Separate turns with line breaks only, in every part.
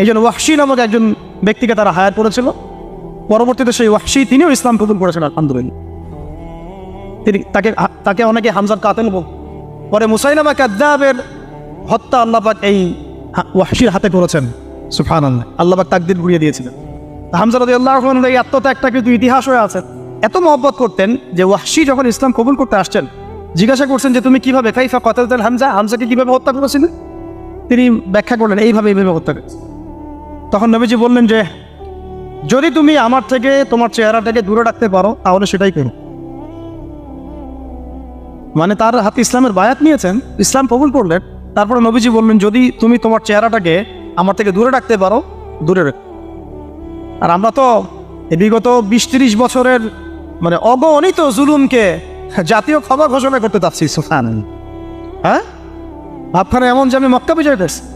এই জন্য ওয়াহশি নামক একজন ব্যক্তিকে তারা হায়ার করেছিল। পরবর্তীতে সেই ওয়াহশি তিনিও ইসলাম কবুল করেছেন, আলহামদুলিল্লাহ। তিনি তাকে তাকে অনেকে হামজার কাতেল বল পরে মুসাইনামা কাদ্দাবের হত্যা আল্লাপাক এই ওয়াহশির হাতে করেছেন। সুফান আল্লাহ আল্লাপাক তাকদির ঘুরিয়ে দিয়েছিলেন। হামজা রদি আল্লাহ এই আত্মত্যাগটা কিন্তু ইতিহাস হয়ে আছে। এত মহব্বত করতেন যে ওয়াহশি যখন ইসলাম কবুল করতে আসছেন, জিজ্ঞাসা করছেন যে তুমি কীভাবে কাইফা কতাল হামজা, হামজাকে কীভাবে হত্যা করেছিলেন তিনি ব্যাখ্যা করলেন, এইভাবে এইভাবে হত্যা করেছে। তখন নবীজি বললেন যে, যদি তুমি আমার থেকে, তোমার চেহারাটাকে দূরে রাখতে পারো, তাহলে সেটাই করো। মানে তার হাতে ইসলামের বায়াত নিয়েছেন, ইসলাম কবুল করলেন। তারপরে নবীজি বললেন, যদি তুমি তোমার চেহারাটাকে আমার থেকে দূরে রাখতে পারো, দূরে রেখো। আর আমরা তো বিগত বিশ তিরিশ বছরের মানে অগণিত জুলুমকে জাতীয় ক্ষমা ঘোষণা করতে চাচ্ছি সুফান হ্যাঁ? ভাবখানে এমন যে আমি মক্কা বিজয় করছি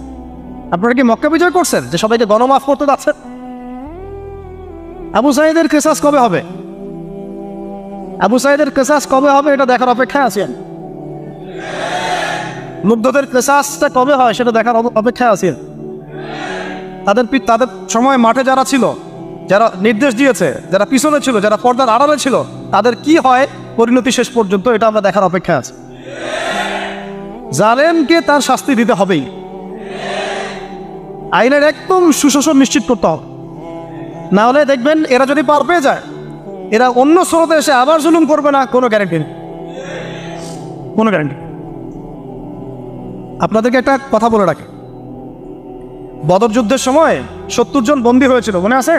আপনারা কি মক্কা বিজয় করছেন? যে সবাইকে গণমাফ করতে যাচ্ছেন? আবু সাইদের কেসাস কবে হবে? আবু সাইদের কেসাস কবে হবে এটা দেখার অপেক্ষায় আছেন মুগ্ধদের কেসাসটা কবে হয় সেটা দেখার অপেক্ষায় আছেন তাদের তাদের সময় মাঠে যারা ছিল, যারা নির্দেশ দিয়েছে, যারা পিছনে ছিল, যারা পর্দার আড়ালে ছিল, তাদের কি হয় পরিণতি শেষ পর্যন্ত এটা আমরা দেখার অপেক্ষায় আছে। জালেমকে তার শাস্তি দিতে হবেই। আইনের একদম সুশাসন নিশ্চিত করতে হবে। না হলে দেখবেন এরা যদি পার পেয়ে যায়, এরা অন্য স্রোতে এসে আবার জুলুম করবে না, কোনো গ্যারেন্টি নেই। কোনো গ্যারেন্টি আপনাদেরকে একটা কথা বলে রাখি। বদর যুদ্ধের সময় সত্তর জন বন্দী হয়েছিল, মনে আছে?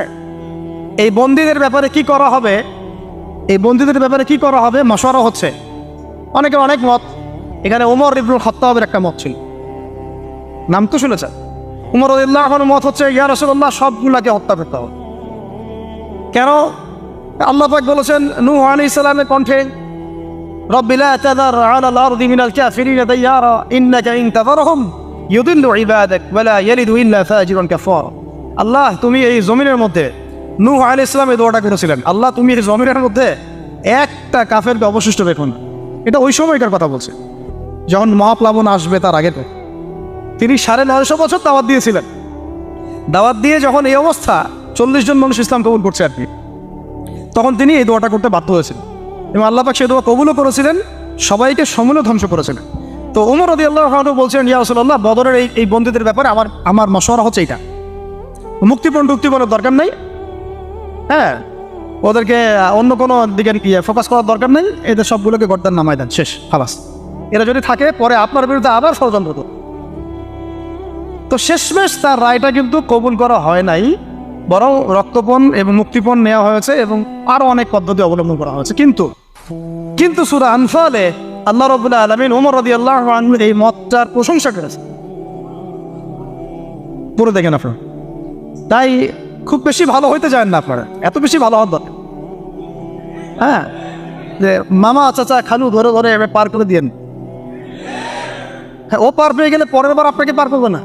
এই বন্দীদের ব্যাপারে কি করা হবে, এই বন্দীদের ব্যাপারে কি করা হবে মশওয়ারা হচ্ছে। অনেকে অনেক মত। এখানে উমর ইবনুল খত্তাবের একটা মত ছিল। নাম তো শুনেছেন? উমর উল্লাহর মত হচ্ছে, ইয়া সবগুলাকে হত্যা করতে হবে। কেন? আল্লাহ পাক বলেছেন নূ আলী ইসলামের কণ্ঠে ইন আল্লাহ, তুমি এই জমিনের মধ্যে, নূহ আল ইসলাম এই দোয়াটা করেছিলেন। আল্লাহ, তুমি এই জমিনের মধ্যে একটা কাফের অবশিষ্ট দেখুন এটা ওই সময়কার কথা বলছে। যখন মহাপ্লাবন আসবে তার আগে তো তিনি সাড়ে নয়শো বছর দাওয়াত দিয়েছিলেন। দাওয়াত দিয়ে যখন এই অবস্থা, চল্লিশ জন মানুষ ইসলাম কবুল করছে আর কি। তখন তিনি এই দোয়াটা করতে বাধ্য হয়েছিলেন এবং আল্লাহ পাক সেই দোয়া কবুলও করেছিলেন, সবাইকে সমূলে ধ্বংস করেছিলেন। তো উমর রদি আল্লাহ বলছেন, ইয়া রসুল্লাহ বদরের এই এই বন্দীদের ব্যাপারে আমার আমার মশওয়ারা হচ্ছে এইটা। মুক্তিপণ টুক্তিপণের দরকার নেই। হ্যাঁ ওদেরকে অন্য কোনো দিকে ফোকাস করার দরকার নেই। এদের সবগুলোকে গর্দান নামাই দেন, শেষ, খালাস। এরা যদি থাকে, পরে আপনার বিরুদ্ধে আবার ষড়যন্ত্র করবে। তো শেষমেশ তার রায়টা কিন্তু কবুল করা হয় নাই, বরং রক্তপণ এবং মুক্তিপণ নেওয়া হয়েছে এবং আরও অনেক পদ্ধতি অবলম্বন করা হয়েছে। কিন্তু কিন্তু সুরা আনফালে আল্লাহ রবুল্লাহ আলমিন ওমর রদি আল্লাহ এই মতটার প্রশংসা করেছে পুরো দেখেন আপনার। তাই খুব বেশি ভালো হইতে চান না আপনারা, এত বেশি ভালো হওয়ার দরকার। হ্যাঁ যে মামা, চাচা, খালু ধরে ধরে পার করে দিয়েন। হ্যাঁ ও পার পেয়ে গেলে পরের বার আপনাকে পার করবে না।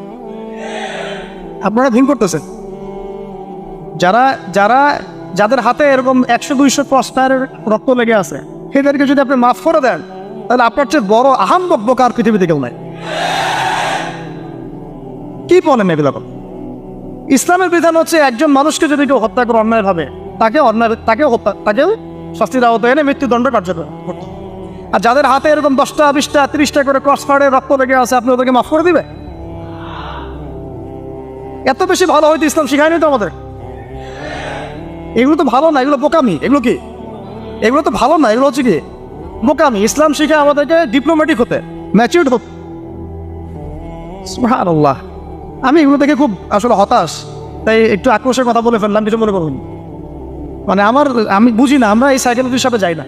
আপনারা ভুল করতেছেন। যারা যারা, যাদের হাতে এরকম একশো, দুইশো প্রশ্নের রক্ত লেগে আছে, সেদেরকে যদি আপনি মাফ করে দেন, তাহলে আপনার চেয়ে বড় আহাম বকবক পৃথিবীতে কেউ নাই। কি বলেন এগুলো? ইসলামের বিধান হচ্ছে একজন মানুষকে যদি কেউ হত্যা করে অন্যায় ভাবে, তাকে অন্যায়, তাকে হত্যা তাকেও শাস্তির আওতায় এনে মৃত্যুদণ্ড কার্যকর। আর যাদের হাতে এরকম দশটা, বিশটা, তিরিশটা করে ক্রস ফায়ারে রক্ত লেগে আছে, আপনি ওদেরকে মাফ করে দিবে এত বেশি ভালো হয়তো ইসলাম শিখায়নি তো আমাদের। এগুলো তো ভালো না, এগুলো বোকামি। এগুলো কি? এগুলো তো ভালো না, এগুলো হচ্ছে কি? বোকামি। ইসলাম শিখে আমাদেরকে ডিপ্লোম্যাটিক হতে ম্যাচিউর্ড হতে। সুবহানাল্লাহ। আমি এগুলো থেকে খুব আসলে হতাশ। তাই একটু আক্রোশের কথা বলে ফেললাম, কিছু মনে করুন। মানে আমার, আমি বুঝি না, আমরা এই সাইকোলজির সাথে যাই না।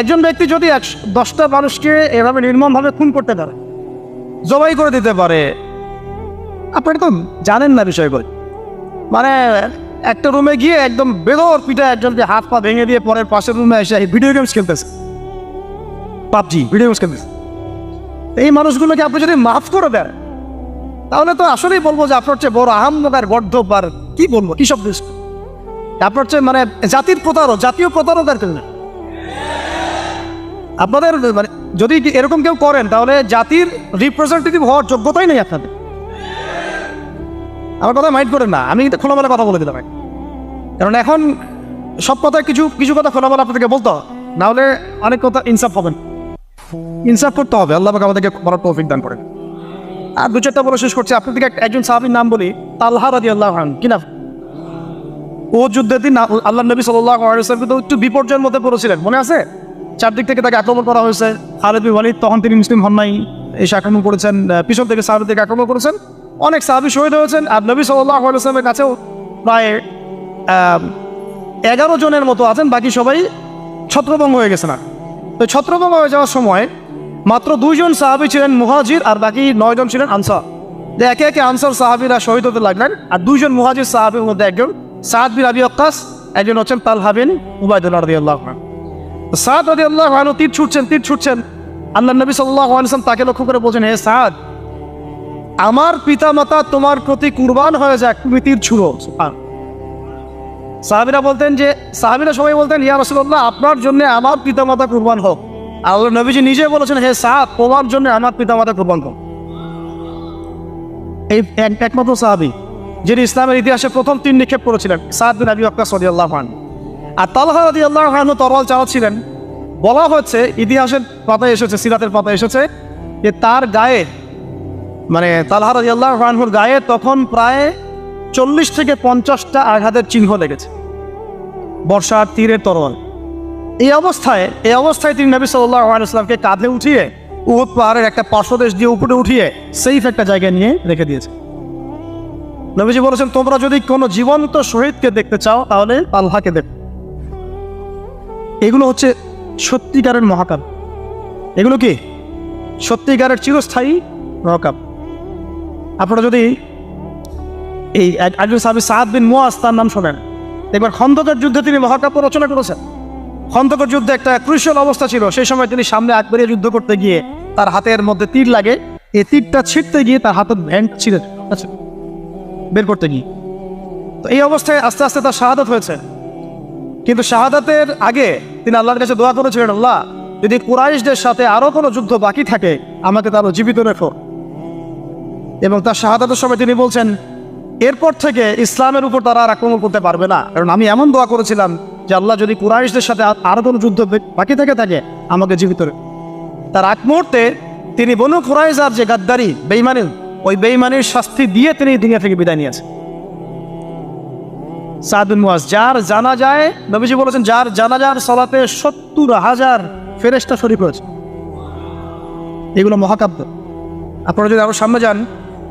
একজন ব্যক্তি যদি দশটা মানুষকে এভাবে নির্মমভাবে খুন করতে পারে, জবাই করে দিতে পারে আপনারা তো জানেন না বিষয়গুলো? মানে একটা রুমে গিয়ে একদম বেদর পিঠে একজনকে হাত পা ভেঙে দিয়ে পরের পাশের রুমে এসে ভিডিও গেমস খেলতেছে। পাবজি ভিডিও গেমস খেলতেছে। এই মানুষগুলোকে আপনি যদি মাফ করে দেন, তাহলে তো আসলেই বলব যে আপনার চেয়ে বড় আহম্মদার গর্ধব আর কি বলব, কি সব দৃশ্য আপনার চেয়ে মানে জাতির প্রতারক, জাতীয় প্রতারক আর কেউ না। আপনাদের মানে যদি এরকম কেউ করেন, তাহলে জাতির রিপ্রেজেন্টেটিভ হওয়ার যোগ্যতাই নেই আপনাদের। আমার কথা মাইন্ড করেন না। আমি কিন্তু খোলামেলা কথা বলে দিলাম কারণ এখন সব কথা কিছু কিছু কথা খোলামেলা আপনাদেরকে বলতো হবে। নাহলে অনেক কথা ইনসাফ হবেন। ইনসাফ করতে হবে। আল্লাহ আমাদেরকে বলার তৌফিক দান করেন। আর দু চারটা বলে শেষ করছি। আপনাদেরকে একজন সাহাবীর নাম বলি, তালহা রাদি আল্লাহ কি নাম? ও যুদ্ধের দিন আল্লাহ নবী সাল্লাহ কিন্তু একটু বিপর্যয়ের মধ্যে পড়েছিলেন। মনে আছে? চারদিক থেকে তাকে আক্রমণ করা হয়েছে। খালেদ বিন তখন তিনি মুসলিম হন নাই। এসে আক্রমণ করেছেন পিছন থেকে সাহাবিদকে আক্রমণ করেছেন। অনেক সাহাবি শহীদ হয়েছেন। আর নবী সাল্লাহ আলাইসলামের কাছেও প্রায় এগারো জনের মতো আছেন, বাকি সবাই ছত্রভঙ্গ হয়ে গেছে না। তো ছত্রভঙ্গ হয়ে যাওয়ার সময় মাত্র দুইজন সাহাবি ছিলেন মুহাজির আর বাকি নয়জন ছিলেন আনসার। যে একে একে আনসার সাহাবিরা শহীদ হতে লাগলেন। আর দুইজন মুহাজির সাহাবির মধ্যে একজন সাদ বিন আবি অক্কাস একজন হচ্ছেন তাল হাবিন উবায়দুল্লাহ রদি আল্লাহ সাদ রদি আল্লাহ তীর ছুটছেন তীর ছুটছেন। আল্লাহ নবী সাল্লাহ তাকে লক্ষ্য করে বলছেন, হে সাদ আমার পিতা মাতা তোমার প্রতি কুরবান হয়ে যাক তুমি ছুড়ো। সাহাবিরা বলতেন যে, সাহাবিরা সবাই বলতেন, ইয়া রসুল্লাহ আপনার জন্য আমার পিতা মাতা কুরবান হোক। আল্লাহ নবীজি নিজে বলেছেন, হে সাদ তোমার জন্য আমার পিতা মাতা কুরবান হোক। এই এক- একমাত্র সাহাবি, যিনি ইসলামের ইতিহাসে প্রথম তিন নিক্ষেপ করেছিলেন, সাদ বিন আবি আক্কাস রাদিয়াল্লাহু আল্লাহ খান আর তালহা রাদিয়াল্লাহু আনহু তরোয়াল চালাচ্ছিলেন। বলা হচ্ছে ইতিহাসের পাতায় এসেছে, সিরাতের পাতায় এসেছে, যে তার গায়ে মানে তালহা রাদিয়াল্লাহু আনহুর গায়ে তখন প্রায় চল্লিশ থেকে পঞ্চাশটা আঘাতের চিহ্ন লেগেছে। বর্ষার তীরের তরল এই অবস্থায় এই অবস্থায় তিনি নবী সাল্লাহ আলাইসলামকে কাঁধে উঠিয়ে উহুদ পাহাড়ের একটা পার্শ্বদেশ দিয়ে উপরে উঠিয়ে সেফ একটা জায়গায় নিয়ে রেখে দিয়েছে। নবীজি বলেছেন, তোমরা যদি কোনো জীবন্ত শহীদকে দেখতে চাও, তাহলে আল্লাহকে দেখ। এগুলো হচ্ছে সত্যিকারের মহাকাব্য। এগুলো কি? সত্যিকারের চিরস্থায়ী মহাকাব্য। আপনারা যদি এই সাহাবি সাদ বিন মুয়াজ, তার নাম শোনেন। একবার খন্দকের যুদ্ধে তিনি মহাকাব্য রচনা করেছেন। খন্দকের যুদ্ধে একটা ক্রুশিয়াল অবস্থা ছিল। সেই সময় তিনি সামনে আগ বেরিয়ে যুদ্ধ করতে গিয়ে তার হাতের মধ্যে তীর লাগে। এই তীরটা ছিটতে গিয়ে তার হাতের ভ্যান্ট ছিঁড়ে আচ্ছা বের করতে গিয়ে। তো এই অবস্থায় আস্তে আস্তে তার শাহাদত হয়েছে। কিন্তু শাহাদাতের আগে তিনি আল্লাহর কাছে দোয়া করেছিলেন, আল্লাহ, যদি কুরাইশদের সাথে আরও কোনো যুদ্ধ বাকি থাকে, আমাকে তারও জীবিত রেখো। এবং তার শাহাদাতের সময় তিনি বলছেন, এরপর থেকে ইসলামের উপর তারা আর আক্রমণ করতে পারবে না। কারণ আমি এমন দোয়া করেছিলাম যে আল্লাহ যদি কুরাইশদের সাথে আর- আরও কোনো যুদ্ধ বাকি থেকে থাকে, আমাকে জীবিত তার এক মুহূর্তে তিনি বনু কুরাইজার যে গাদ্দারি বেইমানি ওই বেইমানির শাস্তি দিয়ে তিনি দুনিয়া থেকে বিদায় নিয়েছেন। সাদুন মুয়াজ যার জানা যায় নবীজি বলেছেন, যার জানা যার সলাতে সত্তর হাজার ফেরেস্তা শরীফ হয়েছে এগুলো মহাকাব্য। আপনারা যদি আরও সামনে যান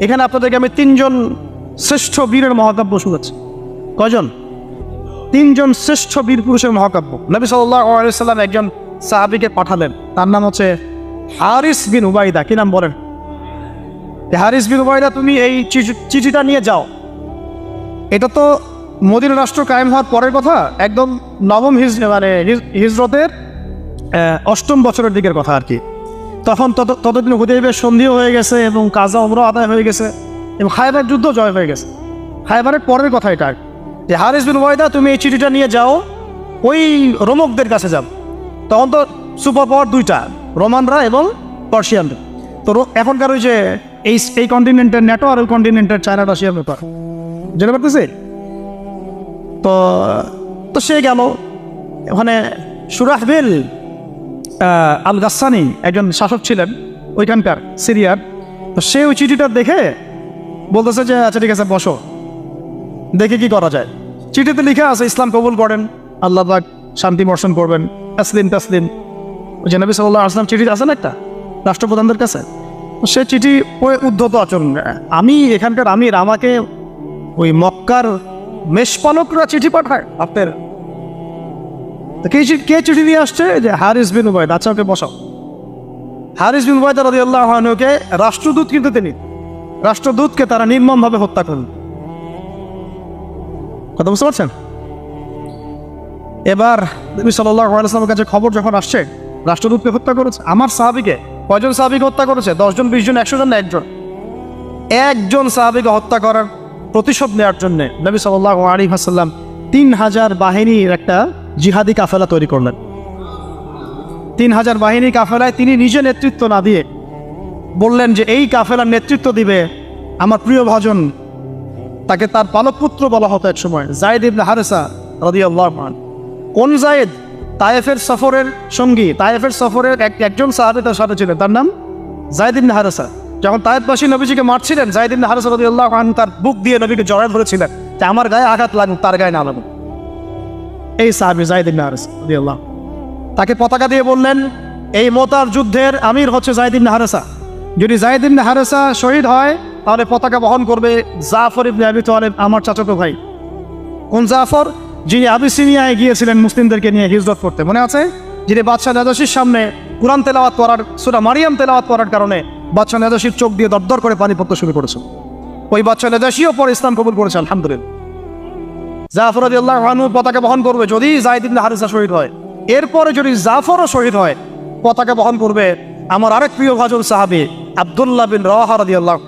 এখানে আপনাদেরকে আমি তিনজন শ্রেষ্ঠ বীরের মহাকাব্য শুনেছি। কজন তিনজন শ্রেষ্ঠ বীর পুরুষের মহাকাব্য। নবী সাল্লাম একজন সাহাবিকে পাঠালেন। তার নাম হচ্ছে হারিস বিন উবাইদা। কি নাম বলেন? হারিস বিন উবাইদা, তুমি এই চিঠি- চিঠিটা নিয়ে যাও। এটা তো মদিনা রাষ্ট্র কায়েম হওয়ার পরের কথা, একদম নবম হিজ মানে হিজ- হিজরতের অষ্টম বছরের দিকের কথা আর কি। তখন তত ততদিন হুদেবের সন্ধিও হয়ে গেছে এবং কাজা অমর আদায় হয়ে গেছে এবং খাইবার যুদ্ধ জয় হয়ে গেছে। খাইবারের পরের কথা এটা যে হারিস বিন ওয়াইদা, তুমি এই চিঠিটা নিয়ে যাও, ওই রোমকদের কাছে যাও। তখন তো সুপার পাওয়ার দুইটা, রোমানরা এবং পার্সিয়ানরা। তো এখনকার ওই যে এই এই কন্টিনেন্টের ন্যাটো আর ওই কন্টিনেন্টের চায়না রাশিয়ার ব্যাপার। যেটা পারতেছে? তো তো সে গেল। ওখানে সুরাহবিল আল গাসানি একজন শাসক ছিলেন ওইখানকার সিরিয়ার। তো সে ওই চিঠিটা দেখে বলতেছে যে আচ্ছা ঠিক আছে, বসো। দেখে কি করা যায়। চিঠিতে লিখে আছে, ইসলাম কবুল করেন, আল্লাহ শান্তি বর্ষণ করবেন, তাসলিম তাসলিম। ওই যে নবী সাল্লাহ আসলাম চিঠি আছে না একটা, রাষ্ট্রপ্রধানদের কাছে? সে চিঠি ওই উদ্ধত আচরণ, আমি এখানকার আমির, আমাকে ওই মক্কার মেষপালকরা চিঠি পাঠায়, আপনার তো কে চিঠি নিয়ে আসছে? যে হারিস বিন উবায়দ। আচ্ছা ওকে বসাও। হারিস বিন রাজি রাষ্ট্রদূত কিন্তু তিনি। রাষ্ট্রদূতকে তারা নির্মমভাবে হত্যা করলেন। কথা বুঝতে পারছেন? এবার নবী কাছে খবর যখন আসছে, রাষ্ট্রদূতকে হত্যা করেছে। আমার সাহাবিকে, কয়জন সাহাবিকে হত্যা করেছে? দশজন বিশ জন একশো জন একজন? একজন সাহাবিকে হত্যা করার প্রতিশোধ নেওয়ার জন্য নবী সাল্লাহ আলী হাসাল্লাম তিন হাজার বাহিনীর একটা জিহাদি কাফেলা তৈরি করলেন। তিন হাজার বাহিনী কাফেলায় তিনি নিজে নেতৃত্ব না দিয়ে বললেন যে, এই কাফেলার নেতৃত্ব দিবে আমার প্রিয় ভজন। তাকে তার পালক পুত্র বলা হতো এক সময়, জায়দ ইবনে হারেসা রাদিয়াল্লাহু আনহু। কোন জায়েদ? তায়েফের সফরের সঙ্গী। তায়েফের সফরের এক একজন সাহাবী তার সাথে ছিলেন। তার নাম জায়দ ইবনে হারেসা। যখন তায়েফবাসী নবীজিকে মারছিলেন, জায়দ ইবনে হারেসা রাদিয়াল্লাহু আনহু তার বুক দিয়ে নবীকে জড়ায় ধরেছিলেন। যে, আমার গায়ে আঘাত লাগুক, তার গায়ে না লাগুক। এই সাহাবী জায়দ ইবনে হারেসা তাকে পতাকা দিয়ে বললেন, এই মোতার যুদ্ধের আমির হচ্ছে জায়দ ইবনে হারেসা। যদি জায়দ ইবনে হারেসা শহীদ হয়, তাহলে পতাকা বহন করবে জাফর ইবনে আবি তালেব, আমার চাচতো ভাই। কোন জাফর? যিনি আবিসিনিয়ায় গিয়েছিলেন মুসলিমদেরকে নিয়ে হিজরত করতে। মনে আছে? যিনি বাদশাহ নাজাসির সামনে কোরআন তেলাওয়াত করার সুরা মারিয়াম তেলাওয়াত করার কারণে বাদশাহ নাজাসির চোখ দিয়ে দরদর করে পানি পড়তে শুরু করেছে। ওই বাদশাহ নাজাসিও পরে ইসলাম কবুল করেছে, আলহামদুলিল্লাহ। জাফর আল্লাহ আনহু পতাকা বহন করবে যদি জাহিদ হারিসা শহীদ হয়। এরপরে যদি জাফরও শহীদ হয়, পতাকা বহন করবে আমার আরেক প্রিয় ভাজন সাহাবি আবদুল্লাহ বিন রওয়াহা রাদিয়াল্লাহু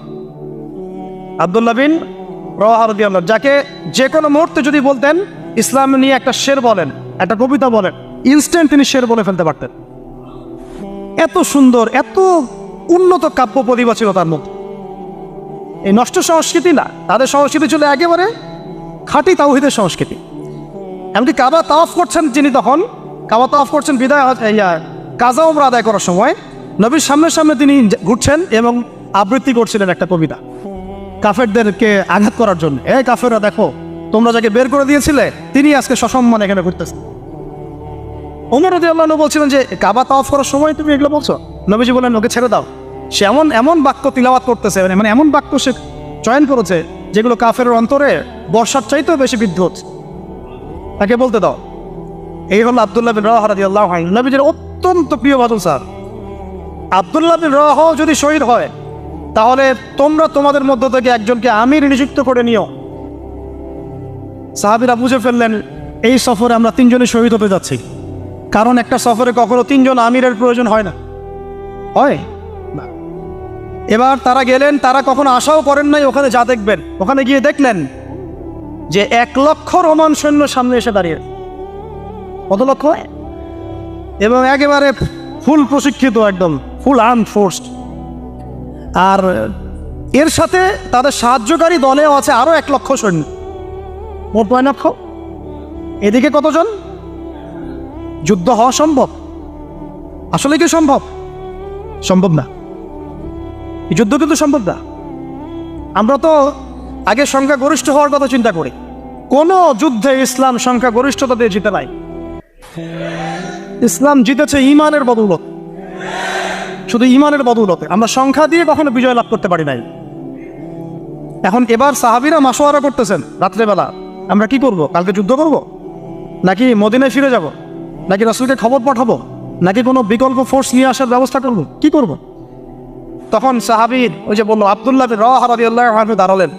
আবদুল্লাহ বিন রওয়াহা রাদিয়াল্লাহু যাকে যে কোনো মুহূর্তে যদি বলতেন, ইসলাম নিয়ে একটা শের বলেন, একটা কবিতা বলেন ইনস্ট্যান্ট তিনি শের বলে ফেলতে পারতেন। এত সুন্দর, এত উন্নত কাব্য প্রতিভা ছিল তার মধ্যে। এই নষ্ট সংস্কৃতি না, তাদের সংস্কৃতি ছিল একেবারে খাঁটি তাওহিদের সংস্কৃতি। এমনকি কাবা তাওয়াফ করছেন যিনি তখন, কাবা তাওয়াফ করছেন বিদায় কাজা উমরা আদায় করার সময়। নবীর সামনে সামনে তিনি ঘুরছেন এবং আবৃত্তি করছিলেন একটা কবিতা, কাফেরদেরকে আঘাত করার জন্য। এ কাফেররা, দেখো, তোমরা যাকে বের করে দিয়েছিলে তিনি আজকে সসম্মান এখানে ঘুরতেছেন ওমর রদি আল্লাহ বলছিলেন যে, কাবা তাওয়াফ করার সময় তুমি এগুলো বলছো? নবীজি বললেন, ওকে ছেড়ে দাও। সে এমন এমন বাক্য তিলাওয়াত করতেছে মানে এমন বাক্য সে চয়ন করেছে যেগুলো কাফের অন্তরে বর্ষার চাইতেও বেশি বিদ্যুৎ। তাকে বলতে দাও। এই হলো আবদুল্লাহ বিন রাহ রাদি আল্লাহ নবীজির অত্যন্ত প্রিয় বাদল, স্যার। আবদুল্লাহ বিন রাহ যদি শহীদ হয়, তাহলে তোমরা তোমাদের মধ্য থেকে একজনকে আমির নিযুক্ত করে নিও। সাহাবিরা বুঝে ফেললেন, এই সফরে আমরা তিনজনে শহীদ হতে যাচ্ছি। কারণ একটা সফরে কখনো তিনজন আমিরের প্রয়োজন হয় না। হয়? এবার তারা গেলেন, তারা কখনো আশাও করেন নাই, ওখানে যা দেখবেন। ওখানে গিয়ে দেখলেন যে এক লক্ষ রোমান সৈন্য সামনে এসে দাঁড়িয়ে। কত লক্ষ? এবং একেবারে ফুল প্রশিক্ষিত একদম, ফুল আর্ম ফোর্সড আর এর সাথে তাদের সাহায্যকারী দলেও আছে আরও এক লক্ষ সৈন্য। মোট নয় লক্ষ? এদিকে কতজন? যুদ্ধ হওয়া সম্ভব? আসলে কি সম্ভব? সম্ভব না। যুদ্ধ কিন্তু সম্ভব না। আমরা তো আগে সংখ্যা গরিষ্ঠ হওয়ার কথা চিন্তা করি। কোন যুদ্ধে ইসলাম সংখ্যা গরিষ্ঠতা দিয়ে জিতে নাই। ইসলাম জিতেছে ইমানের বদৌলত। শুধু ইমানের বদৌলতে। আমরা সংখ্যা দিয়ে কখনো বিজয় লাভ করতে পারি নাই। এখন এবার সাহাবিরা মাসোয়ারা করতেছেন রাত্রেবেলা। আমরা কি করব? কালকে যুদ্ধ করব? নাকি মদিনায় ফিরে যাব? নাকি রাসুলকে খবর পাঠাবো? নাকি কোনো বিকল্প ফোর্স নিয়ে আসার ব্যবস্থা করব? কি করব? তখন সাহাবির ওই যে বলল, আবদুল্লাহ রাদিয়াল্লাহু দাঁড়ালেন।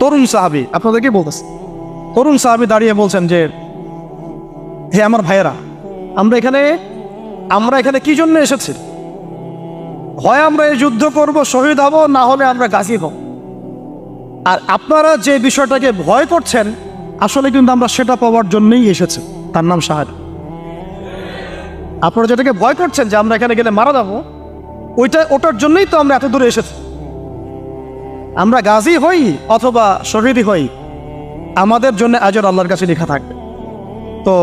তরুণ সাহাবি, আপনাদের কি বলতেছে? তরুণ সাহাবি দাঁড়িয়ে বলছেন যে, হে আমার ভাইয়েরা, আমরা এখানে আমরা এখানে কি জন্য এসেছি? হয় আমরা এই যুদ্ধ করব, শহীদ হব, না হলে আমরা গাছি হব। আর আপনারা যে বিষয়টাকে ভয় করছেন, আসলে কিন্তু আমরা সেটা পাওয়ার জন্যই এসেছি। তার নাম শাহাদ। আপনারা যেটাকে ভয় করছেন যে আমরা এখানে গেলে মারা যাব ওইটা ওটার জন্যই তো আমরা এত দূরে এসেছি। আমরা গাজী হই অথবা শহীদই হই, আমাদের জন্য আজর আল্লাহর কাছে লেখা থাকবে। তো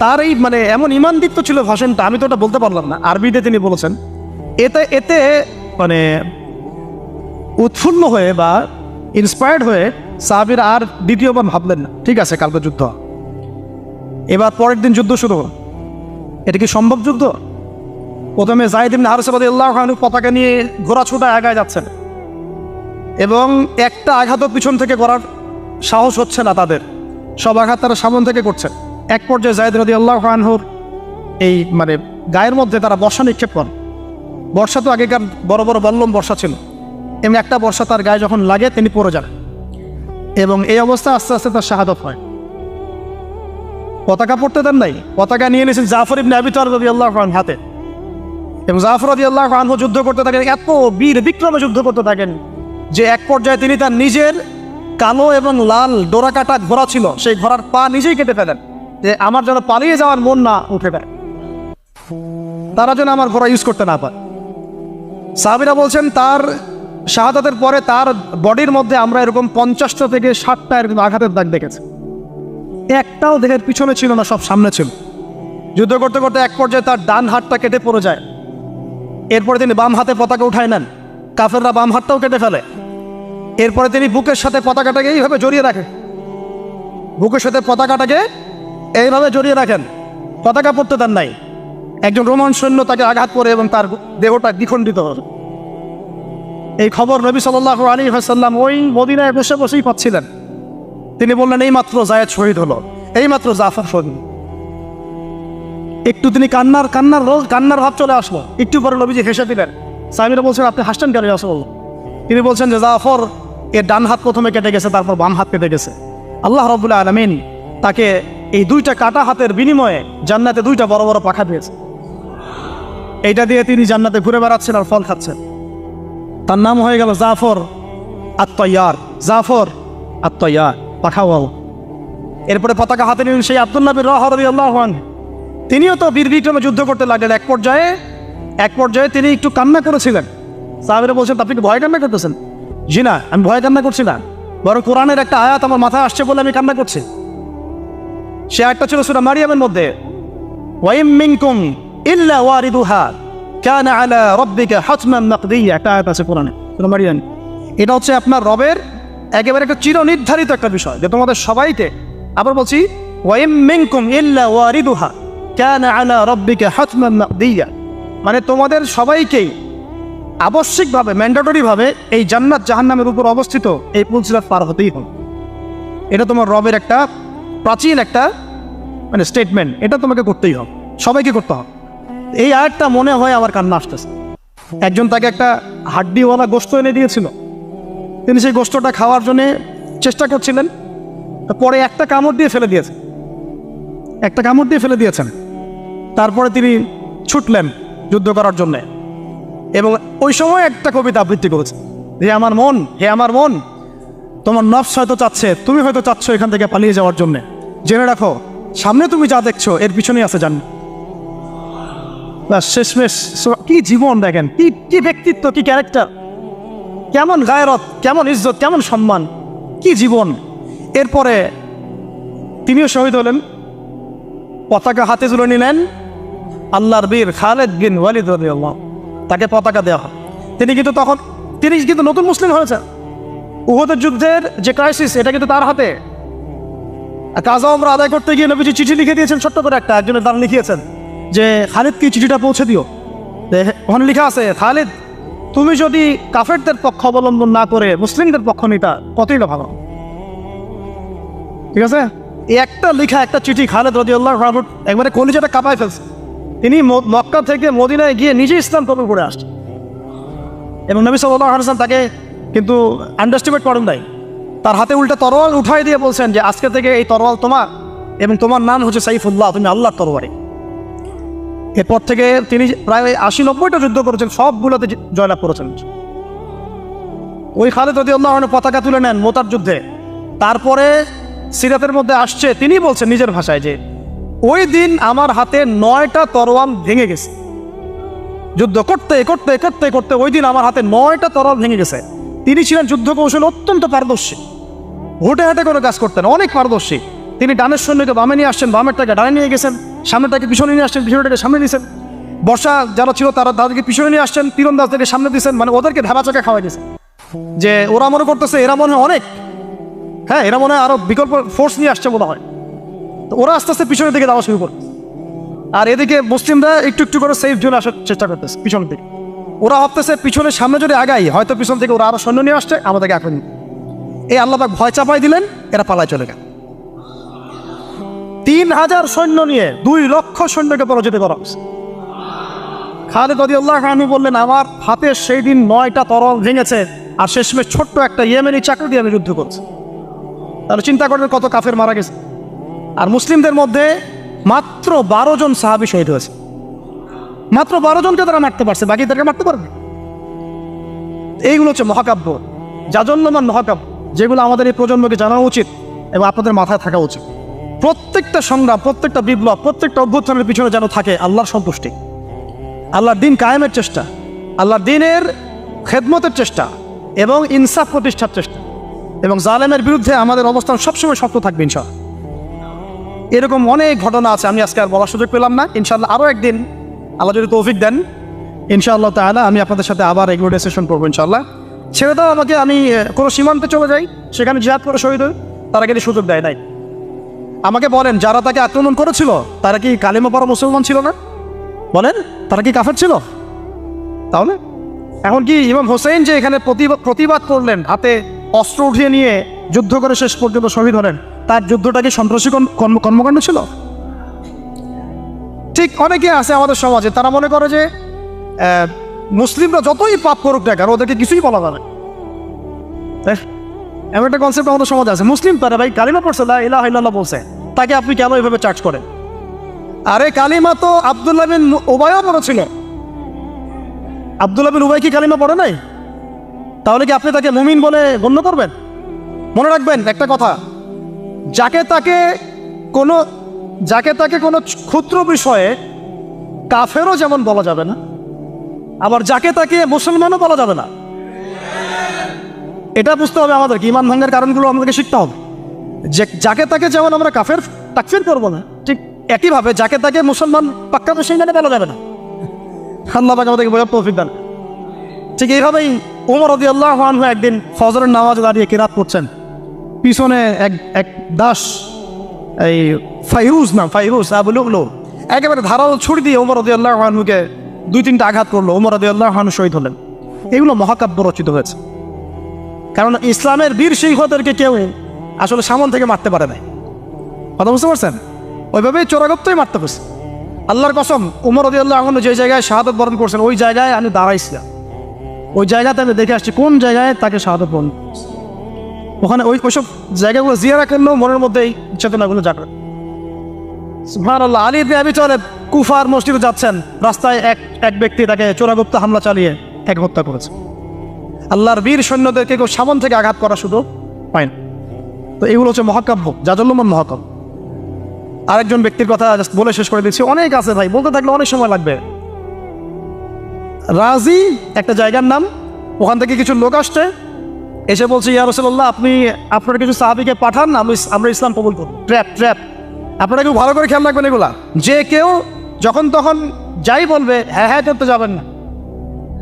তার এই মানে এমন ইমানদীপ্ত ছিল ভাষণটা, আমি তো ওটা বলতে পারলাম না। আরবিতে তিনি বলেছেন, এতে এতে মানে উৎফুল্ল হয়ে বা ইন্সপায়ার্ড হয়ে সাহাবির আর দ্বিতীয়বার ভাবলেন না। ঠিক আছে, কালকে যুদ্ধ। এবার পরের দিন যুদ্ধ শুরু। হলো এটা কি সম্ভব যুদ্ধ? প্রথমে জাহিদ ইবনে হারসাবাদ আল্লাহ পতাকা নিয়ে ঘোড়া ছুটা আগায় যাচ্ছেন। এবং একটা আঘাতও পিছন থেকে করার সাহস হচ্ছে না তাদের। সব আঘাত তারা সামন থেকে করছেন এক পর্যায়ে জায়দ রদি আল্লাহ আনহুর এই মানে গায়ের মধ্যে তারা বর্ষা নিক্ষেপ করেন। বর্ষা তো আগেকার বড় বড় বল্লম বর্ষা ছিল। এমনি একটা বর্ষা তার গায়ে যখন লাগে তিনি পড়ে যান। এবং এই অবস্থা আস্তে আস্তে তার শাহাদত হয়। পতাকা পড়তে দেন নাই। পতাকা নিয়ে নিয়েছেন জাফর ইবনে আবি তালিব আল্লাহ আনহু হাতে। এবং জাফর রাদিয়াল্লাহু আনহু যুদ্ধ করতে থাকেন, এত বীর বিক্রমে যুদ্ধ করতে থাকেন যে এক পর্যায়ে তিনি তার নিজের কালো এবং লাল ডোরা কাটা ঘোড়া ছিল, সেই ঘোড়ার পা নিজেই কেটে ফেলেন। যে আমার যেন পালিয়ে যাওয়ার মন না উঠে দেয় তারা যেন আমার ঘোড়া ইউজ করতে না পারে সাহাবিরা বলছেন, তার শাহাদাতের পরে তার বডির মধ্যে আমরা এরকম পঞ্চাশটা থেকে ষাটটা এরকম আঘাতের দাগ দেখেছি। একটাও দেহের পিছনে ছিল না, সব সামনে ছিল। যুদ্ধ করতে করতে এক পর্যায়ে তার ডান হাতটা কেটে পড়ে যায়। এরপরে তিনি বাম হাতে পতাকা উঠায় নেন। কাফেররা বাম হাতটাও কেটে ফেলে। এরপরে তিনি বুকের সাথে পতাকাটাকে এইভাবে জড়িয়ে রাখেন বুকের সাথে পতাকাটাকে এইভাবে জড়িয়ে রাখেন। পতাকা পড়তে দেন নাই। একজন রোমান সৈন্য তাকে আঘাত করে এবং তার দেহটা দ্বিখণ্ডিত। এই খবর নবী সাল্লাহ আলী হাসাল্লাম ওই মদিনায় বসে বসেই পাচ্ছিলেন। তিনি বললেন এই মাত্র জায়েদ শহীদ হলো। এই মাত্র জাফর শহীদ একটু তিনি কান্নার কান্নার রোজ কান্নার ভাব চলে আসলো। একটু পরে নবীজি হেসে দিলেন সাহেবরা বলছেন, আপনি হাসতেন কেন আসল তিনি বলছেন যে, জাফর, এর ডান হাত প্রথমে কেটে গেছে, তারপর বাম হাত কেটে গেছে। আল্লাহ রবুল্লা আলমিন তাকে এই দুইটা কাটা হাতের বিনিময়ে জান্নাতে দুইটা বড় বড় পাখা দিয়েছে। এইটা দিয়ে তিনি জান্নাতে ঘুরে বেড়াচ্ছেন আর ফল খাচ্ছেন। তার নাম হয়ে গেল জাফর আত্ময়ার জাফর আত্ময়ার পাখাওয়াল। এরপরে পতাকা হাতে নিলেন সেই আব্দুল নবীর রহরবি আল্লাহ তিনিও তো বীর যুদ্ধ করতে লাগলেন এক পর্যায়ে। এক পর্যায়ে তিনি একটু কান্না করেছিলেন। সাহাবিরা বলছেন, আপনি কি ভয় কান্না করতেছেন? জি না, আমি ভয় কান্না করছি না। বরং কোরআনের একটা আয়াত আমার মাথায় আসছে বলে আমি কান্না করছি। সে একটা ছিল সুরা মারিয়ামের মধ্যে। ওয়াইম মিনকুম ইল্লা ওয়ারিদুহা, কানা আলা রাব্বিকা হাতমান মাকদিয়া। একটা আয়াত আছে কোরআনে, সুরা মারিয়াম। এটা হচ্ছে আপনার রবের একেবারে একটা চিরনির্ধারিত একটা বিষয় যে তোমাদের সবাইকে, আবার বলছি, ওয়াইম মিনকুম ইল্লা ওয়ারিদুহা কানা আলা রাব্বিকা হাতমান মাকদিয়া। মানে তোমাদের সবাইকেই আবশ্যিকভাবে ম্যান্ডেটরিভাবে এই জান্নাত জাহান্নামের উপর অবস্থিত এই পুলসিরাত পার হতেই হবে। এটা তোমার রবের একটা প্রাচীন একটা মানে স্টেটমেন্ট এটা তোমাকে করতেই হবে। সবাইকে করতে হবে। এই আয়াতটা মনে হয় আমার কান্না আসতেছে। একজন তাকে একটা হাড্ডিওয়ালা গোস্ত এনে দিয়েছিল। তিনি সেই গোস্তটা খাওয়ার জন্যে চেষ্টা করছিলেন। পরে একটা কামড় দিয়ে ফেলে দিয়েছেন একটা কামড় দিয়ে ফেলে দিয়েছেন। তারপরে তিনি ছুটলেন যুদ্ধ করার জন্যে। এবং ওই সময় একটা কবিতা আবৃত্তি করেছে যে আমার মন, হে আমার মন, তোমার নফস হয়তো চাচ্ছে, তুমি হয়তো চাচ্ছ এখান থেকে পালিয়ে যাওয়ার জন্য। জেনে রাখো, সামনে তুমি যা দেখছ, এর পিছনেই আছে জান শেষমেশ কি জীবন দেখেন, কি কি ব্যক্তিত্ব, কি ক্যারেক্টার কেমন গায়রত, কেমন ইজ্জত, কেমন সম্মান, কি জীবন। এরপরে তিনিও শহীদ হলেন। পতাকা হাতে তুলে নিলেন আল্লাহর বীর খালেদ বিন ওয়ালিদ রাদিয়াল্লাহু তাকে পতাকা দেওয়া হয়। তিনি কিন্তু তখন, তিনি কিন্তু নতুন মুসলিম হয়েছেন। উহুদের যুদ্ধের যে ক্রাইসিস এটা কিন্তু তার হাতে। কাজা আমরা আদায় করতে গিয়ে নবীজি চিঠি লিখে দিয়েছেন ছোট্ট করে একটা, একজনের দান লিখিয়েছেন যে খালিদকে চিঠিটা পৌঁছে দিও? ওখানে লেখা আছে, খালিদ, তুমি যদি কাফেরদের পক্ষ অবলম্বন না করে মুসলিমদের পক্ষ নিতা, কতই না ভালো ঠিক আছে? একটা লেখা, একটা চিঠি খালেদ রদিউল্লাহ রাহুট একবারে কলিজাটা কাঁপায় ফেলছে। তিনি মক্কা থেকে মদিনায় গিয়ে নিজে ইসলাম কবুল করে আসছেন। এবং নবী সাল্লাহ হাসান তাকে কিন্তু আন্ডারস্টিমেট করেন নাই। তার হাতে উল্টা তরোয়াল উঠাই দিয়ে বলছেন যে, আজকে থেকে এই তরোয়াল তোমার এবং তোমার নাম হচ্ছে সাইফুল্লাহ, তুমি আল্লাহর তরবারি এরপর থেকে তিনি প্রায় আশি নব্বইটা যুদ্ধ করেছেন, সবগুলোতে জয়লাভ করেছেন। ওই খালেদ আল্লাহ পতাকা তুলে নেন মোতার যুদ্ধে। তারপরে সিরাতের মধ্যে আসছে, তিনি বলছেন নিজের ভাষায় যে, ওই দিন আমার হাতে নয়টা তরোয়াল ভেঙে গেছে। যুদ্ধ করতে করতে করতে করতে ওই দিন আমার হাতে নয়টা তরোয়াল ভেঙে গেছে। তিনি ছিলেন যুদ্ধ কৌশল অত্যন্ত পারদর্শী। হুটে হাটে করে কাজ করতেন, অনেক পারদর্শী। তিনি ডানের সৈন্যকে বামে নিয়ে আসছেন, বামেরটাকে ডানে নিয়ে গেছেন সামনেটাকে পিছনে নিয়ে আসছেন পিছনেটাকে সামনে নিয়েছেন বর্ষা যারা ছিল তারা তাদেরকে পিছনে নিয়ে আসছেন, তীরন্দাজদেরকে সামনে দিয়েছেন মানে ওদেরকে ধাবা চাকা খাওয়াই দিয়েছেন। যে ওরা মনে করতেছে, এরা মনে হয় অনেক। হ্যাঁ এরা মনে হয় আরও বিকল্প ফোর্স নিয়ে আসছে বলা হয় তো ওরা আস্তে আস্তে পিছনের দিকে যাওয়া শুরু করে। আর এদিকে মুসলিমরা একটু একটু করে সেফ জোনে আসার চেষ্টা করতেছে, পিছনের দিকে। ওরা ভাবতেছে পিছনের সামনে যদি আগাই, হয়তো পিছন থেকে ওরা আরও সৈন্য নিয়ে আসছে, আমাদেরকে এখন এই আল্লাহবাক ভয় চাপাই দিলেন, এরা পালায় চলে গেল। তিন হাজার সৈন্য নিয়ে দুই লক্ষ সৈন্যকে পরাজিত করা হয়েছে। খালেদ আল্লাহ খানু বললেন, আমার হাতে সেই দিন নয়টা তরল ভেঙেছে, আর শেষমেশ ছোট্ট একটা ইয়েমেনি চাকরি দিয়ে আমি যুদ্ধ করছি। তাহলে চিন্তা করবেন কত কাফের মারা গেছে। আর মুসলিমদের মধ্যে মাত্র বারো জন সাহাবি শহীদ হয়েছে। মাত্র বারো জনকে তারা মারতে পারছে, বাকিদেরকে মারতে পারবে? এইগুলো হচ্ছে মহাকাব্য। যাজন্যমান মহাকাব্য, যেগুলো আমাদের এই প্রজন্মকে জানা উচিত এবং আপনাদের মাথায় থাকা উচিত। প্রত্যেকটা সংগ্রাম, প্রত্যেকটা বিপ্লব, প্রত্যেকটা অভ্যুত্থানের পিছনে যেন থাকে আল্লাহর সন্তুষ্টি। আল্লাহর দিন কায়েমের চেষ্টা, আল্লাহর দিনের খেদমতের চেষ্টা এবং ইনসাফ প্রতিষ্ঠার চেষ্টা। এবং জালেমের বিরুদ্ধে আমাদের অবস্থান সবসময় শক্ত থাকবে ইনশাল্লাহ এরকম অনেক ঘটনা আছে, আমি আজকে আর বলার সুযোগ পেলাম না। ইনশাল্লাহ আরও একদিন আল্লাহ যদি তৌফিক দেন, ইনশাআল্লাহ তাহলে আমি আপনাদের সাথে আবার এগুলো ডিসকাশন করব ইনশাল্লাহ ছেড়ে দাও আমাকে, আমি কোনো সীমান্তে চলে যাই, সেখানে জিহাদ করে শহীদ হই, তারা কিন্তু সুযোগ দেয় নাই। আমাকে বলেন, যারা তাকে আক্রমণ করেছিল, তারা কি কালিমা পড়া মুসলমান ছিল না? বলেন, তারা কি কাফের ছিল? তাহলে? এখন কি ইমাম হোসেন যে এখানে প্রতিবাদ করলেন, হাতে অস্ত্র উঠিয়ে নিয়ে যুদ্ধ করে শেষ পর্যন্ত শহীদ হলেন। তার যুদ্ধটা কি সন্ত্রাসী কর্ম- কর্ম- কর্মকাণ্ড ছিল? ঠিক অনেকে আছে আমাদের সমাজে, তারা মনে করে যে মুসলিমরা যতই পাপ করুক না কেন, ওদেরকে কিছুই বলা যাবে এমন একটা কনসেপ্ট আমাদের সমাজে আছে। মুসলিম তারা ভাই কালিমা পড়ছে ইলাহ ইল্লাল্লাহ বলছে। তাকে আপনি কেন এইভাবে চার্জ করেন? আরে কালিমা তো আবদুল্লাহ বিন উবাইও পড়েছিল। আবদুল্লাহ বিন উবাই কি কালিমা পড়ে নাই? তাহলে কি আপনি তাকে মুমিন বলে গণ্য করবেন? মনে রাখবেন একটা কথা। যাকে তাকে কোনো, যাকে তাকে কোনো ক্ষুদ্র বিষয়ে কাফেরও যেমন বলা যাবে না, আবার যাকে তাকে মুসলমানও বলা যাবে না। এটা বুঝতে হবে আমাদেরকে ইমান ভাঙ্গার কারণগুলো আমাদেরকে শিখতে হবে। যে যাকে তাকে যেমন আমরা কাফের, তাকফির করব না, ঠিক একইভাবে যাকে তাকে মুসলমান পাক্কা তো সেই মানে বলা যাবে না। আল্লাহ আমাদেরকে বোঝার তৌফিক দান। ঠিক এইভাবেই উমর রদি আল্লাহ আনহু একদিন ফজরের নামাজে দাঁড়িয়ে কেরাত করছেন পিছনে এক এক দাস, এই ফাইরুজ নাম ফাইরুজ আবুল উগলো একেবারে ধারালো ছুরি দিয়ে ওমর রদি আল্লাহ আনহুকে দুই তিনটা আঘাত করল। রদি আল্লাহ আনহু শহীদ হলেন। এগুলো মহাকাব্য রচিত হয়েছে। কারণ ইসলামের বীর সিংহদেরকে কেউ আসলে সামন থেকে মারতে পারে নাই। কথা বুঝতে পারছেন? ওইভাবেই চোরাগপ্তই মারতে পারছে আল্লাহর কসম, উমর রদি আল্লাহ আনহু যে জায়গায় শাহাদত বরণ করছেন, ওই জায়গায় আমি দাঁড়াইছিলাম। ওই জায়গাতে আমি দেখে আসছি, কোন জায়গায় তাকে শাহাদত ওখানে ওই ওইসব জায়গাগুলো জিয়ারা করলেও মনের মধ্যে এই চেতনাগুলো আল্লাহ আলী ইবনে আবি তালেব কুফার মসজিদে যাচ্ছেন। রাস্তায় এক এক ব্যক্তি তাকে চোরাগুপ্ত হামলা চালিয়ে এক হত্যা করেছে। আল্লাহর বীর সৈন্যদেরকে কেউ সামন থেকে আঘাত করা সুযোগ পায় না। তো এগুলো হচ্ছে মহাকাব্য জাজল্যমান মহাকাব্য আরেকজন ব্যক্তির কথা just বলে শেষ করে দিচ্ছি। অনেক আছে ভাই, বলতে থাকলে অনেক সময় লাগবে। রাজি? একটা জায়গার নাম? ওখান থেকে কিছু লোক আসছে। এসে বলছে, ইয়া রসুল্লাহ আপনি, আপনার কিছু সাহাবিকে পাঠান, আমি আমরা ইসলাম কবুল করব। Trap trap. আপনারা কেউ ভালো করে খেয়াল রাখবেন এগুলা। যে কেউ যখন তখন যাই বলবে হ্যাঁ হ্যাঁ করতে যাবেন না।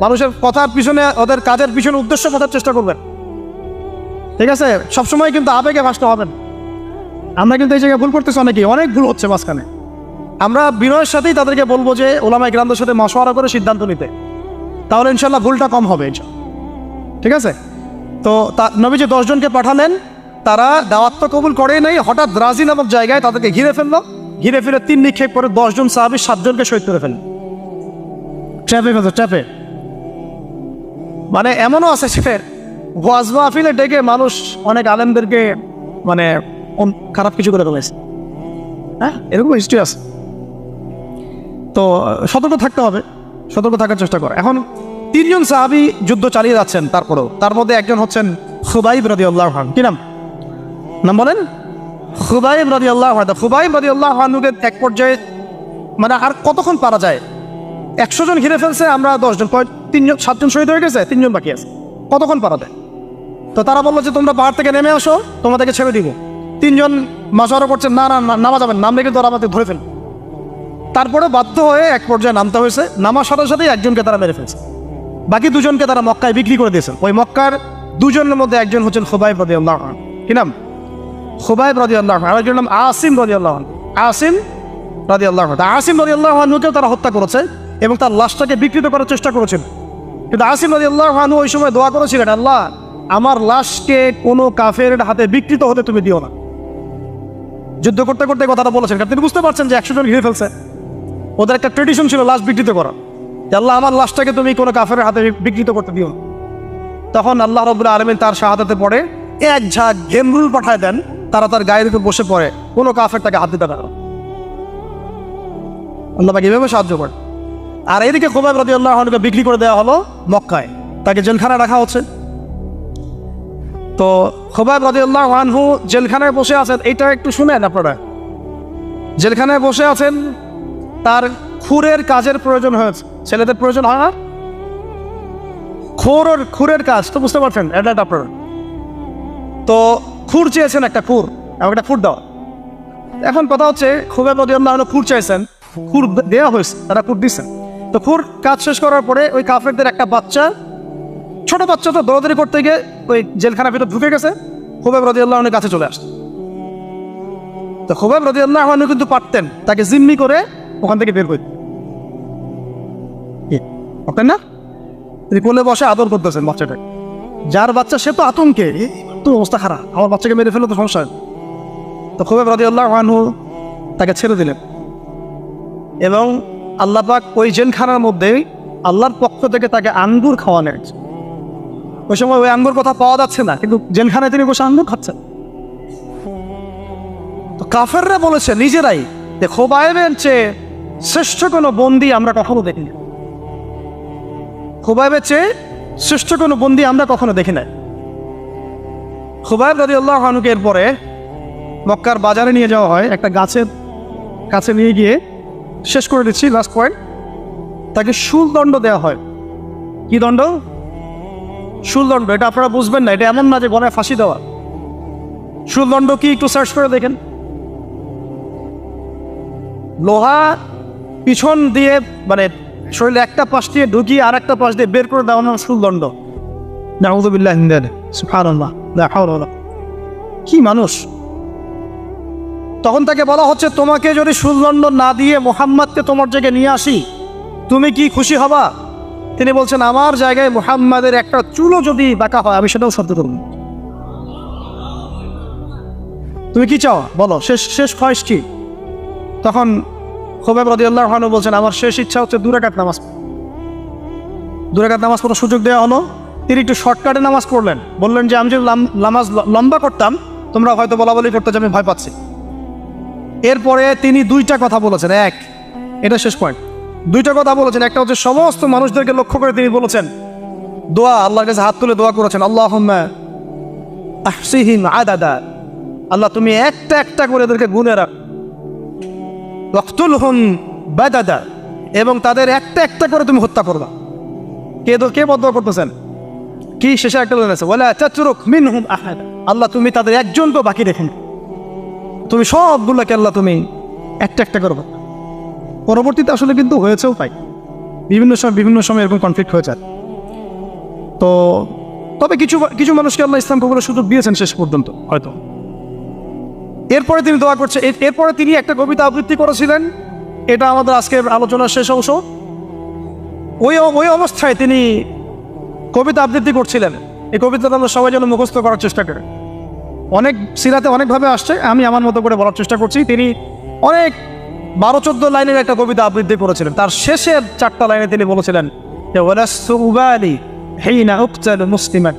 মানুষের কথার পিছনে, ওদের কাজের পিছনে উদ্দেশ্য কথার চেষ্টা করবেন। ঠিক আছে? সবসময় কিন্তু আবেগে ভাসতে হবে না। আমরা কিন্তু এই জায়গায় ভুল করতেছি অনেকেই। অনেক ভুল হচ্ছে মাঝখানে। আমরা বিনয়ের সাথেই তাদেরকে বলব যে ওলামাই গ্রামদের সাথে মশওয়ারা করে সিদ্ধান্ত নিতে। তাহলে ইনশাল্লাহ ভুলটা কম হবে ঠিক আছে? তো তা নবী যে দশজনকে পাঠালেন, তারা দাওয়াত তো কবুল করেই নাই, হঠাৎ রাজি নামক জায়গায় তাদেরকে ঘিরে ফেলল। ঘিরে ফেলে তিন নিক্ষেপ করে দশজন সাহাবি সাতজনকে শহীদ করে ফেললেন। ট্র্যাপে ফেলছে ট্র্যাপে মানে এমনও আছে যে ওয়াজ মাহফিলে ডেকে মানুষ অনেক আলেমদেরকে মানে খারাপ কিছু করে ফেলেছে। হ্যাঁ এরকম হিস্ট্রি আছে। তো সতর্ক থাকতে হবে। সতর্ক থাকার চেষ্টা করে। এখন তিনজন সাহাবি যুদ্ধ চালিয়ে যাচ্ছেন তারপরেও। তার মধ্যে একজন হচ্ছেন খুবাইব রাদি আল্লাহ খান কি নাম? নাম বলেন? খুবাইব রাদি আল্লাহ খুবাইব রাদি আল্লাহ খানুকে এক পর্যায়ে মানে আর কতক্ষণ পারা যায়? একশো জন ঘিরে ফেলছে, আমরা দশজন। তিনজন, সাতজন শহীদ হয়ে গেছে? তিনজন বাকি আছে। কতক্ষণ পারা যায়? তো তারা বলল যে, তোমরা পাহাড় থেকে নেমে আসো, তোমাদেরকে ছেড়ে দিব। তিনজন মাসারও করছে, না না নামা যাবেন নামলে কিন্তু ওরা আমাদের ধরে ফেলবে। তারপরে বাধ্য হয়ে এক পর্যায়ে নামতে হয়েছে। নামার সাথে সাথেই একজনকে তারা মেরে ফেলছে। বাকি দুজনকে তারা মক্কায় বিক্রি করে দিয়েছেন। ওই মক্কার দুজনের মধ্যে একজন হচ্ছেন খুবাইব রাজি আল্লাহ কি নাম? খুবাইব রাজি আল্লাহ আরেকজন নাম আসিম রাজি আল্লাহ আসিম রাজি আল্লাহ আসিম রাজি আল্লাহকেও তারা হত্যা করেছে এবং তার লাশটাকে বিকৃত করার চেষ্টা করেছেন কিন্তু আসিম রাজি আল্লাহ ওই সময় দোয়া করেছিলেন, আল্লাহ, আমার লাশকে কোনো কাফের হাতে বিকৃত হতে তুমি দিও না। যুদ্ধ করতে করতে কথাটা বলেছেন কারণ তিনি বুঝতে পারছেন যে একশো জন ঘিরে ফেলছে। ওদের একটা ট্রেডিশন ছিল লাশ বিকৃত করা। যে আল্লাহ, আমার লাশটাকে তুমি কোনো কাফের হাতে বিকৃত করতে দিও তখন আল্লাহ রবুল্লা আলমিন তার শাহাদাতে পড়ে, এক ঝাঁক ঘেমরুল পাঠায় দেন, তারা তার গায়ের উপর বসে পড়ে, কোনো কাফের তাকে হাত দিতে পারে আল্লাহ এভাবে সাহায্য করে আর এদিকে খোবাব রাজি আল্লাহকে বিক্রি করে দেওয়া হলো মক্কায়। তাকে জেলখানায় রাখা হচ্ছে। তো খোবাব রাজি আল্লাহ আনহু জেলখানায় বসে আছেন, এইটা একটু শুনেন আপনারা। জেলখানায় বসে আছেন তার খুরের কাজের প্রয়োজন হয়েছে। ছেলেদের প্রয়োজন হয় না? খুরের খুরের কাজ, তো বুঝতে পারছেন এটা আপনারা তো খুর চেয়েছেন একটা খুর এবং একটা খুর দেওয়া এখন কথা হচ্ছে খুবই নদী আল্লাহ খুর চাইছেন, খুর দেওয়া হয়েছে, তারা খুর দিচ্ছেন তো খুর কাজ শেষ করার পরে ওই কাফেরদের একটা বাচ্চা, ছোট বাচ্চা তো দৌড়াদৌড়ি করতে গিয়ে ওই জেলখানার ভিতর ঢুকে গেছে খুবেব রাজি আল্লাহ কাছে চলে আসছে। তো খুবেব রাজি আল্লাহ কিন্তু পারতেন, তাকে জিম্মি করে ওখান থেকে বের করে। পারতেন না? তিনি কোলে বসে আদর করতেছেন বাচ্চাটাকে। যার বাচ্চা, সে তো আতঙ্কে। তো অবস্থা খারাপ। আমার বাচ্চাকে মেরে ফেলে তো সমস্যা। তো খুবেব রাজি আল্লাহ আনহু তাকে ছেড়ে দিলেন। এবং আল্লাহ পাক ওই জেলখানার মধ্যে আল্লাহর পক্ষ থেকে তাকে আঙ্গুর খাওয়ানো হয়েছে ওই সময় ওই আঙ্গুর কথা পাওয়া যাচ্ছে না, কিন্তু জেলখানায় তিনি বসে আঙ্গুর খাচ্ছেন। তো কাফেররা বলেছে, নিজেরাই যে খোবাইবের চেয়ে শ্রেষ্ঠ কোনো বন্দি আমরা কখনো দেখিনি খোবাইবের চেয়ে শ্রেষ্ঠ কোনো বন্দি আমরা কখনো দেখি নাই। খোবাইব রাজি আল্লাহ হানুকে এরপরে মক্কার বাজারে নিয়ে যাওয়া হয়, একটা গাছের কাছে নিয়ে গিয়ে শেষ করে দিচ্ছি লাস্ট পয়েন্ট তাকে শুলদণ্ড দেওয়া হয়। কি দণ্ড? শুলদণ্ড, এটা আপনারা বুঝবেন না, এটা এমন না যে গলায় ফাঁসি দেওয়া। শুলদণ্ড কি? একটু সার্চ করে দেখেন। লোহা পিছন দিয়ে মানে শরীরে একটা পাশ দিয়ে ঢুকিয়ে আর একটা পাশ দিয়ে বের করে দেওয়া নাম ওয়ালা কি মানুষ? তখন তাকে বলা হচ্ছে, তোমাকে যদি সুদণ্ড না দিয়ে মোহাম্মদকে তোমার জায়গায় নিয়ে আসি, তুমি কি খুশি হবা? তিনি বলছেন, আমার জায়গায় মোহাম্মদের একটা চুলও যদি বাঁকা হয়, আমি সেটাও সহ্য করব। তুমি কি চাও? বলো, শেষ শেষ খয়েস কি? তখন খোবেব রদি আল্লাহ বলছেন, আমার শেষ ইচ্ছা হচ্ছে দুরাকাত নামাজ। দুরাকাত নামাজ পড়ার সুযোগ দেওয়া হলো। তিনি একটু শর্টকাটে নামাজ পড়লেন। বললেন যে, আমি যদি নামাজ লম্বা করতাম, তোমরা হয়তো বলা বলি করতে আমি ভয় পাচ্ছি। এরপরে তিনি দুইটা কথা বলেছেন। এক, এটা শেষ পয়েন্ট দুইটা কথা বলেছেন। একটা হচ্ছে সমস্ত মানুষদেরকে লক্ষ্য করে তিনি বলেছেন, দোয়া, আল্লাহর কাছে হাত তুলে দোয়া করেছেন আল্লাহ আহসিহিম আদাদা। আল্লাহ, তুমি একটা একটা করে এদেরকে গুনে রাখ। রক্তুল হুন বেদাদা, এবং তাদের একটা একটা করে তুমি হত্যা করবা। কে কে বদ্ধ করতেছেন? কি শেষে একটা বলে আছে বলে চাচুরুক মিন হুম আহাদ। আল্লাহ, তুমি তাদের একজনকেও বাকি রেখে তুমি সবগুলোকে আল্লাহ, তুমি একটা একটা করব। পরবর্তীতে আসলে কিন্তু হয়েছেও তাই। বিভিন্ন সময় বিভিন্ন সময় এরকম কনফ্লিক্ট হয়ে যায় তো তবে কিছু কিছু মানুষকে আল্লাহ ইসলাম কবুলের সুযোগ দিয়েছেন শেষ পর্যন্ত, হয়তো। এরপরে তিনি দোয়া করছে এরপরে তিনি একটা কবিতা আবৃত্তি করেছিলেন। এটা আমাদের আজকের আলোচনার শেষ অংশ। ওই ওই অবস্থায় তিনি কবিতা আবৃত্তি করছিলেন। এই কবিতাটা আমরা সবাই যেন মুখস্থ করার চেষ্টা করি। অনেক সিরাতে অনেকভাবে আসছে, আমি আমার মতো করে বলার চেষ্টা করছি। তিনি অনেক বারো চোদ্দ লাইনের একটা কবিতা আবৃত্তি করেছিলেন। তার শেষের চারটা লাইনে তিনি বলেছিলেন যে উকতাল মুসলিমান।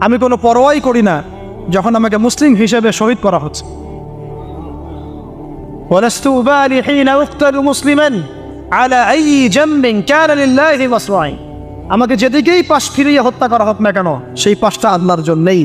আমি কোনো পরোয়াই করি না যখন আমাকে মুসলিম হিসেবে শহীদ করা হচ্ছে। ولست أبالي حين أقتل مسلما على أي جنب كان لله مصرعي আমাকে যেদিকেই পাশ ফিরিয়ে হত্যা করা হোক না কেন সেই পাশটা আল্লাহর জন্যেই